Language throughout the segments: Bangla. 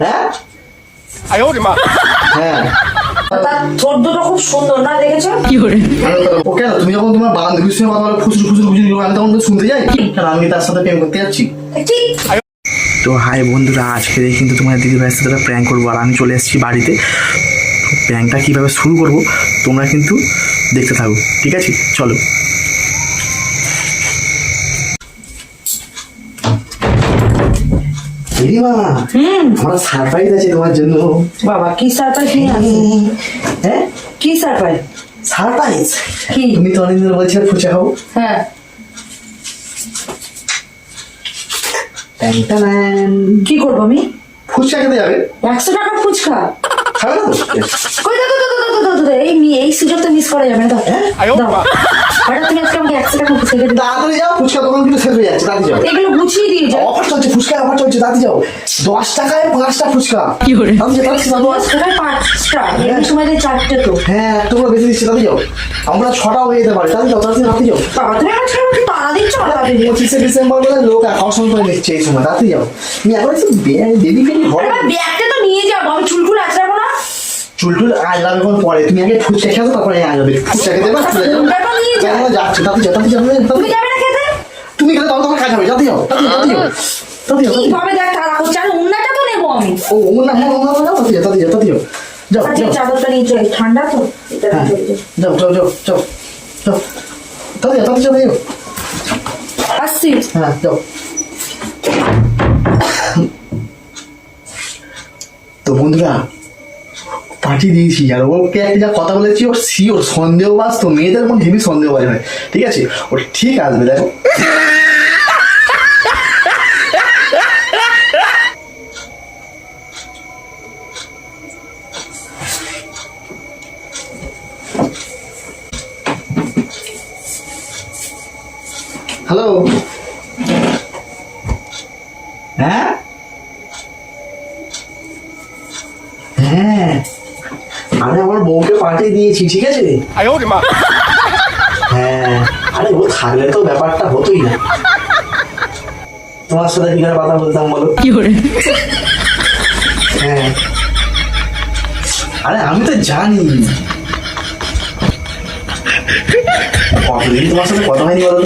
হ্যাঁ? হ্যাঁ। ওকে তুমি যখন তোমার আমি তখন তো শুনতে আমি তার সাথে করতে যাচ্ছি? তো হাই বন্ধুরা আজকে কিন্তু তোমার দিদিভাইয়ের সাথে প্র্যাঙ্ক করব আর আমি চলে এসেছি বাড়িতে। প্র্যাঙ্কটা কীভাবে শুরু করব তোমরা কিন্তু দেখতে থাকো ঠিক আছে? চলো। দিদিমা আমার সারপ্রাইজ আছে তোমার জন্য। বাবা কি সারপ্রাইজ নিয়ে হ্যাঁ কি সারপ্রাইজ সারপ্রাইজ কি? তুমি তো অনেকদিন বলছিলে ফুচকা খাব হ্যাঁ। কি করব আমি? ফুচকা খেতে যাবে। একশো টাকা ফুচকা? খাবে না কই দাও দাও দাও দাও দাও এই এই সুযোগ মিস করা যাবে না দাও। আয়ো দাও। বাবা। হঠাৎ তুমি আজকে আমাকে একশো টাকা ফুচকা খেতে তাড়াতাড়ি যাও ফুচকা দোকান কিন্তু শেষ হয়ে যাচ্ছে তাড়াতাড়ি যাও। এগুলো গুছিয়ে দিয়ে যাও। অফার চলছে ফুচকা অফার চলছে তাড়াতাড়ি যাও। দশ টাকায় পাঁচটা ফুচকা কি করে? তাড়াতাড়ি যাও, দশ টাকায় পাঁচটা। এমনি সময় চারটে তো। হ্যাঁ একটু বেশি দিচ্ছি তাড়াতাড়ি যাও। আমরা ছটা হয়ে যেতে পারি তাড়াতাড়ি যাও তাড়াতাড়ি তাড়াতাড়ি যাও। বাবা তুমি আমার ছেলে আমাকে তাড়া দিচ্ছ না পঁচিশে ডিসেম্বর বলে লোক আকর্ষণ করে নিচ্ছে এই সময় তাড়াতাড়ি যাও। তুমি এখন একটু বেবি ফেবি হয় ব্যাগটা তো নিয়ে যাব আমি চুল টুল আঁচড়াবো না চুল টুল আজ লাগবে কোন পরে তুমি আগে ফুচকা খেলো তারপরে ফুচকা খেতে পারো চলে যাও যাচ্ছে তাড়াতাড়ি যাও তাড়াতাড়ি যাও তুমি যাবে না খেতে তুমি খেলে তখন তোমার কাজ হবে যাতে যাও তাড়াতাড়ি যাও, কীভাবে দেখ তারা করছে আর উন্নাটা তো নেব আমি ও হ্যাঁ যাও যাও যাও যাও যাও চাদরটা নিয়ে চলে ঠান্ডা তো এটা হ্যাঁ নিয়ে চলে যাও। যাও যাও যাও যাও যাও যাও তাড়াতাড়ি যাও আসছি হ্যাঁ যাও তো বন্ধুরা পাঠিয়ে দিয়েছি আর ওকে একটা যা কথা বলেছি, ওর শিওর সন্দেহবাজ তো মেয়েদের মধ্যে হেভি সন্দেহবাজ হয়। ঠিক আছে? ও ঠিক আসবে, দেখো। হ্যালো? হ্যাঁ? হ্যাঁ। আমি আমার বউকে পাঠিয়ে দিয়েছি ঠিক আছে? হ্যাঁ আরে ও থাকলে তো ব্যাপারটা হতোই না। তোমার সাথে কি কথা বলতাম বলো? কি করে? হ্যাঁ। আরে আমি তো জানি। কতদিন তোমার সাথে কথা হয়নি বলো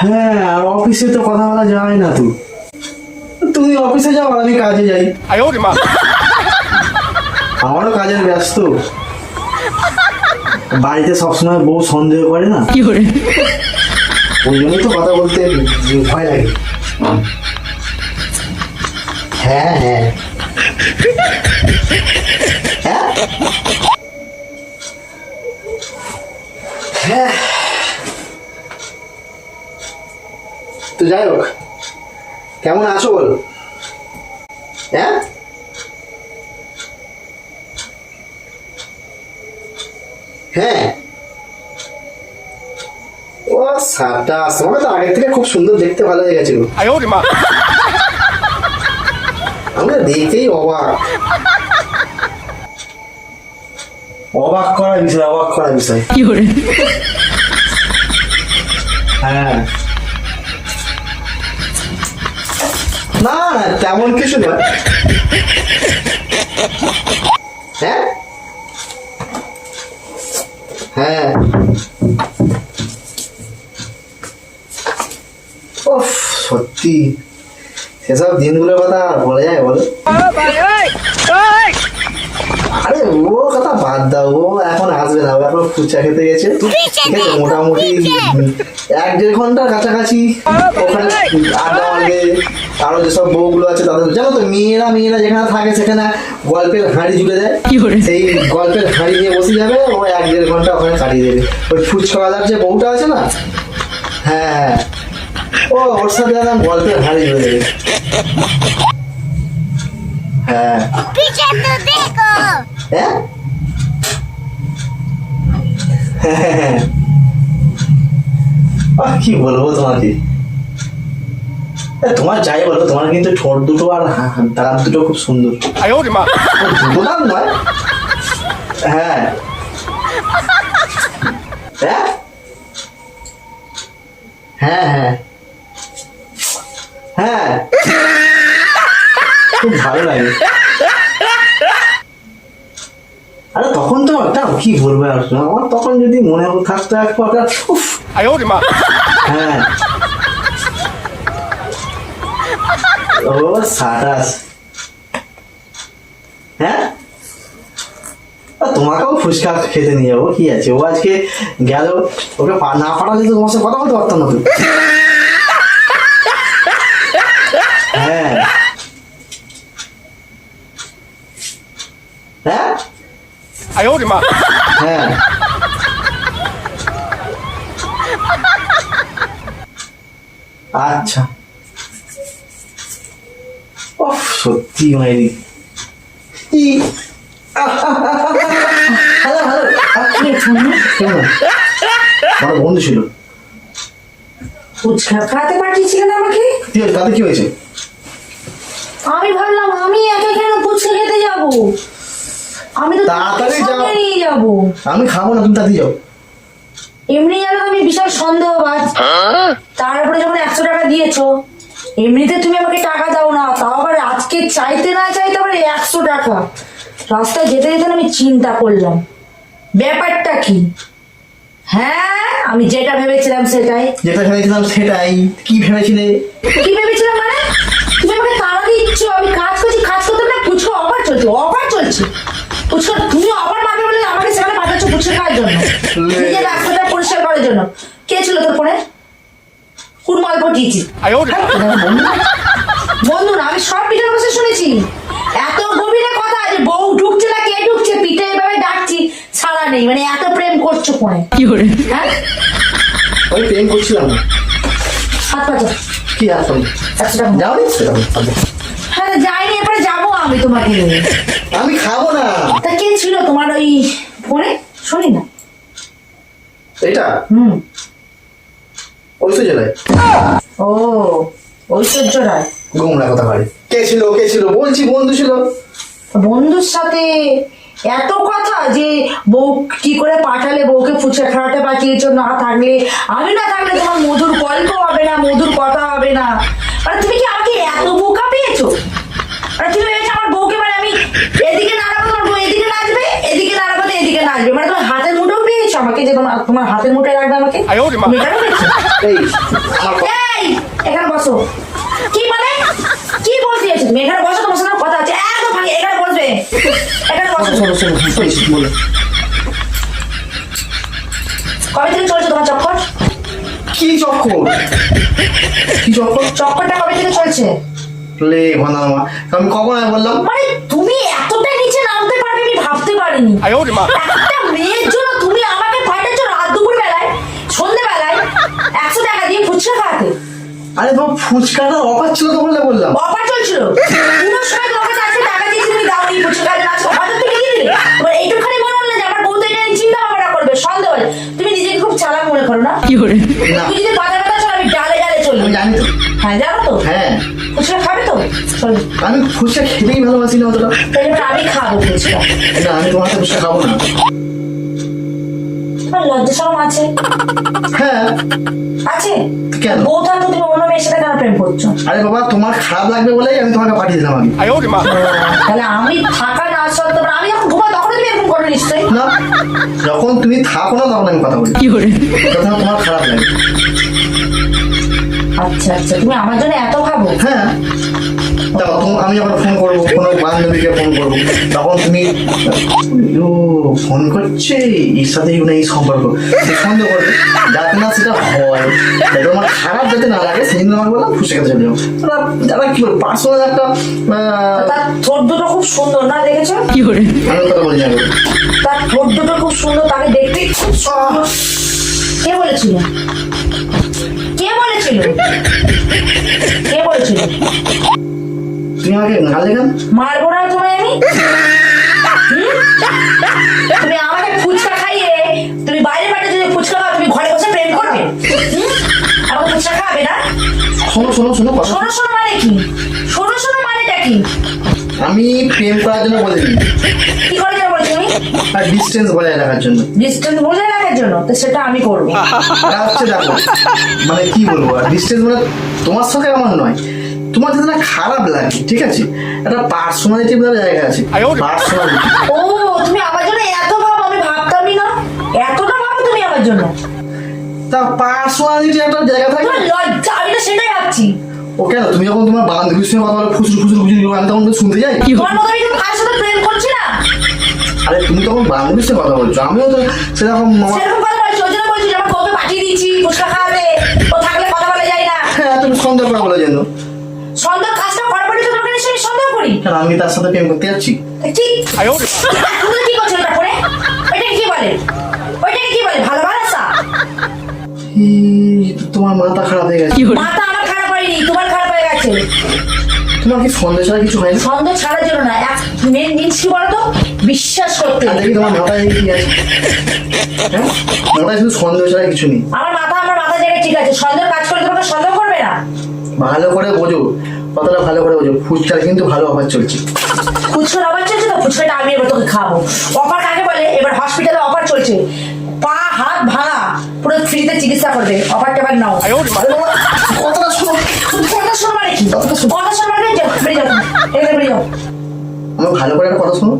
হ্যাঁ আর অফিসে তো কথা বলা যায় না তো। তুমি অফিসে যাও আমি কাজে যাই। আয় ওরে মা। আমারও কাজের ব্যস্ত। বাড়িতে সবসময় বউ সন্দেহ করে না? ওই জন্যই তো কথা বলতে ভয় লাগে। হ্যাঁ হ্যাঁ। হ্যাঁ? হ্যাঁ। তো যাই হোক কেমন আছো বল? হ্যাঁ? হ্যাঁ। ও সাতটা তো আগের থেকে খুব সুন্দর দেখতে ভালো হয়ে গেছিল। আমরা দেখতেই অবাক। অবাক করার বিষয় অবাক করার বিষয়। কি করে হ্যাঁ। না না তেমন কিছু না। হ্যাঁ? হ্যাঁ। ওফ সত্যি। সেসব দিনগুলোর কথা আর বলা যায় বলো? ও কথা বাদ দাও ও এখন আসবে না এখন ফুচা খেতে গেছে। মোটামুটি এক দেড় ঘণ্টার কাছাকাছি ওখানে আড্ডা মারবে আরও যেসব বউগুলো আছে তাদের জানো তো মেয়েরা মেয়েরা যেখানে থাকে সেখানে গল্পের হাঁড়ি জুড়ে দেয়। সেই গল্পের হাঁড়ি নিয়ে বসে যাবে ও এক দেড় ঘণ্টা ওখানে কাটিয়ে দেবে। ওই ফুচকাওয়ালার যে বউটা আছে না? হ্যাঁ, হ্যাঁ। ও ওর সাথে একদম গল্পের হাঁড়ি জুড়ে দেবে। হ্যাঁ। হ্যাঁ? কি বলব তোমাকে? তোমার যাই বলো তোমার কিন্তু ঠোঁট দুটো আর দাঁত দুটো খুব সুন্দর। দাঁত নয়? হ্যাঁ।, হ্যাঁ? হ্যাঁ হ্যাঁ। হ্যাঁ। খুব ভালো লাগে। কি বলব আর? আমার তখন যদি মনে থাকতো এক প্রকার উফ। হ্যাঁ। ও সাতাশ হ্যাঁ? তোমাকেও ফুচকা খেতে নিয়ে যাব কি আছে? ও আজকে গেল ওকে না পাঠালে তো তোমার সাথে কথা বলতে পারতাম না তুই হ্যাঁ। হ্যাঁ? আচ্ছা। ও সত্যি মাইরি। ই। হ্যালো হ্যালো কে ফোনে? কেমন আমার বন্ধু ছিল। ফুচকা খাতে পাঠিয়েছিলেন আমাকে? কি হয়েছে তাতে কি হয়েছে? আমি ভাবলাম আমি একা কেন ফুচকা খেতে যাব। আমি তো তাড়াতাড়ি নিয়ে যাব। আমি খাব না তুমি তাতে যাও। এমনি জানো আমি বিশাল সন্দেহবাজ। তারপরে যখন একশো টাকা দিয়েছ এমনিতে তুমি আমাকে টাকা দাও না তাও আবার আজকে চাইতে না চাইতে আবার একশো টাকা। রাস্তায় যেতে যেতে আমি চিন্তা করলাম। ব্যাপারটা কি? হ্যাঁ আমি যেটা ভেবেছিলাম সেটাই। যেটা ভেবেছিলাম সেটাই। কি ভেবেছিলে? কি ভেবেছিলাম মানে? তুমি আমাকে তাড়া দিচ্ছ আমি কাজ করছি কাজ করতে না ফুচকা অফার চলছে অফার চলছে। ফুচকা তুমি অফার মারবে বলে আমাকে সেখানে পাঠাচ্ছ ফুচকা খাওয়ার জন্য। রাস্তাটা পরিষ্কার জন্য। কে ছিল তোর হ্যাঁ, বন্ধু। না আমি সব পিঠের শুনেছি। এত গভীরে কথা যে বউ ঢুকছে না কে ঢুকছে? পিঠে এভাবে ডাকছি ছাড়া নেই। মানে এত প্রেম করছ কি করে? হ্যাঁ? প্রেম করছিলাম না। হাত কি হ্যাঁ যাইনি এরপরে যাব আমি তোমাকে আমি খাব না। তা কে ছিল তোমার ওই ফোনে? শুনি না। এটা হুম। তো জেলায় ও ঐশ্বর্য রায় গোমরা কথা বাড়ি। কে ছিল কে ছিল? বলছি বন্ধু ছিল। বন্ধুর সাথে এত কথা যে বউ কি করে পাঠালে বউকে ফুচকা খাওয়াতে পাঠিয়েছো না থাকলে। আমি না থাকলে তোমার মধুর গল্প হবে না মধুর কথা হবে না। মানে তুমি কি আমাকে এত বোকা পেয়েছ? মানে তুমি ভেবেছো আমার বউকে মানে আমি যে তোমার রাখবে আমাকে? এখানে বসো। কি মানে? কি এখানে বসো তোমার কথা আছে। এখানে বসবে। এখানে কবে থেকে চলছে তোমার চক্কর? কি চক্কর? কি চক্কর? চক্করটা কবে থেকে চলছে? প্লে বানামা আমি কখন বললাম? মানে তুমি এতটা নিচে নামতে পারবে আমি ভাবতে পারিনি। একটা মেয়ের জন্য আরে তোমার ফুচকাটার অফার ছিল তো বললে বললাম। অফার চলছিল? পুরো সময় তোমার কাছে আজকে টাকা দিয়েছি তুমি দাওনি ফুচকা খাওয়াতে আজকে হঠাৎ থেকে দিয়ে দিলে। এবার এইটুখানি মনে হলো যে আমার বউ তো এটা নিয়ে চিন্তা ভাবনা করবে সন্দেহ হলে। তুমি নিজেকে খুব চালাক মনে করো না? না। তুমি যদি বাজার বাজার চলো আমি ডালে ডালে চলি জানি তো। হ্যাঁ জানো তো? হ্যাঁ। ফুচকা খাবে তো? আমি ফুচকা খেতেই ভালোবাসি না অতটা। এবার আমি খাব ফুচকা। না আমি তোমার হাতে ফুচকা খাব না। লজ্জা সরম আছে? হ্যাঁ। আছে? কেন? বউ থাকতে অন্য মেয়ের সাথে কেন প্রেম করছ? আরে বাবা তোমার খারাপ লাগবে বলেই আমি তোমাকে পাঠিয়ে দিলাম আমি তাহলে আমি থাকা না সত্ত্বেও আমি যখন ঘুমাই তখন তুমি এরকম করো নিশ্চয়ই। না যখন তুমি থাকো না তখন আমি কথা বলি। কি করে? তখন তোমার খারাপ লাগে। আচ্ছা আচ্ছা তুমি আমার জন্য এত ভাবো হ্যাঁ। তুমি আমি যখন ফোন করব কোনো বান্ধবীকে ফোন করব। তখন তুমি ও ফোন করছে? এর সাথেই মানে এই সম্পর্ক? সন্দেহ করবে যাতে না সেটা হয় তাই তোমার খারাপ যাতে না লাগে সেই জন্য আমার বললাম খুশি খেতে চলে যাব কি বলব পার্সোনাল একটা আহ, তার দুটো খুব সুন্দর না দেখেছ? আমি কথা বলি না তার ঠোঁট দুটো খুব সুন্দর তাকে দেখতে খুব সুন্দর। কে বলেছিল? কে বলেছিল? কে বলেছিল? তুমি আমাকে গালে কেন? মারবো না তোমায় আমি? তুমি আমাকে ফুচকা খাইয়ে তুমি বাইরে বাইরে যদি ফুচকা খাও তুমি ঘরে বসে প্রেম করবে? আমাকে ফুচকা খাবে না? শোনো শোনো শোনো শোনো শোনো মানে কি? শোনো শোনো মানেটা কি? আমি প্রেম করার জন্য বলিনি কি করে যাব তুমি? আর ডিস্টেন্স বজায় রাখার জন্য। ডিস্টেন্স বজায় রাখার জন্য? তো সেটা আমি করব। হচ্ছে দেখো মানে কি বলব আর ডিস্টেন্স মানে তোমার সাথে আমার নয়। তোমার যাতে না খারাপ লাগে ঠিক আছে? একটা পার্সোনালিটি বলে জায়গা আছে। পার্সোনালিটি ও তুমি আমার জন্য এত ভাব আমি ভাবতামই না। এতটা ভাবো তুমি আমার জন্য। তা পার্সোনালিটি একটা জায়গা থাকে। লজ্জা আমি তো সেটাই ভাবছি। ও কেন তুমি যখন তোমার বান্ধবীর সঙ্গে কথা বলে ফুসুর ফুসুর ফুসুর আমি তখন শুনতে যাই। তোমার মতো আমি কার সাথে প্রেম করছি না। আরে তুমি তখন বান্ধবীর সঙ্গে কথা বলছো আমিও তো সেরকম সেরকম কথা বলছি ওই জন্য বলছি যে আমার বউকে পাঠিয়ে দিয়েছি ফুচকা কেন আমি তার সাথে প্রেম করতে যাচ্ছি? কি করে কি বলে? ওইটাকে কি বলে? ভালোবাসা? তোমার মাথা খারাপ হয়ে গেছে। মাথা আমার খারাপ হয়নি তোমার খারাপ হয়ে গেছে। সন্দেহ ছাড়া কিছু হয়নি? জন্য না এক মেন জিনিস কি বলতো? বিশ্বাস করতে। দেখি তোমার মাথায় কি আছে। হ্যাঁ? মাথায় শুধু সন্দেহ ছাড়া কিছু নেই। আমার মাথা আমার মাথা জায়গায় ঠিক আছে। সন্দেহ কাজ করতে তোমাকে সন্দেহ করবে না। ভালো করে বোঝো। কথাটা ভালো করে বোঝো ফুচকা কিন্তু ভালো অফার চলছে। ফুচকা অফার চলছে তো? ফুচকাটা আমি এবার তোকে খাব। অপার কাকে বলে? এবার হসপিটালে অপার চলছে। পা হাত ভাঙা পুরো ফ্রিতে চিকিৎসা করবে। অপার এবার নাও। কথাটা শোনো। কথাটা শোনো মানে কি? কথা শোনো। মানে যাও বেরিয়ে যাও। এখানে বেরিয়ে যাও। আমার ভালো করে একটা কথা শুনো।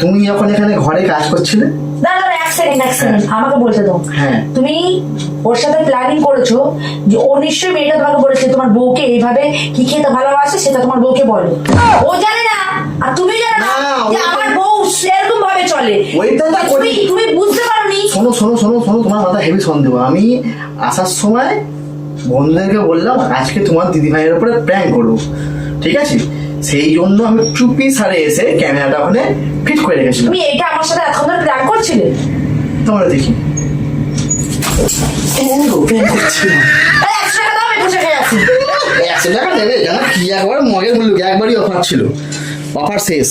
তুমি এখন এখানে ঘরে কাজ করছিলে? না না এক সেকেন্ড এক সেকেন্ড আমাকে বলতে দাও। হ্যাঁ। তুমি ওর সাথে প্ল্যানিং করেছ যে ও নিশ্চয়ই মেয়েটা তোমাকে বলেছে তোমার বউকে এইভাবে কি খেতে ভালোবাসে সেটা তোমার বউকে বলো। ও জানে না আর তুমি জানো না যে আমার বউ সেরকম ভাবে চলে। তুমি তুমি বুঝতে পারোনি। শোনো শোনো শোনো শোনো তোমার মাথা হেভি সন্দেহ। আমি আসার সময় বন্ধুদেরকে বললাম আজকে তোমার দিদি ভাইয়ের উপরে প্র্যাঙ্ক করব। ঠিক আছে? সেই জন্য আমি চুপি সারে এসে ক্যামেরাটা ওখানে ফিট করে রেখেছিলাম। তুমি এটা আমার সাথে ধরে প্ল্যান করছিলে? তোমরা দেখি। একশো টাকা জানো কি একবার মগের মূল্য একবারই অফার ছিল। অফার শেষ।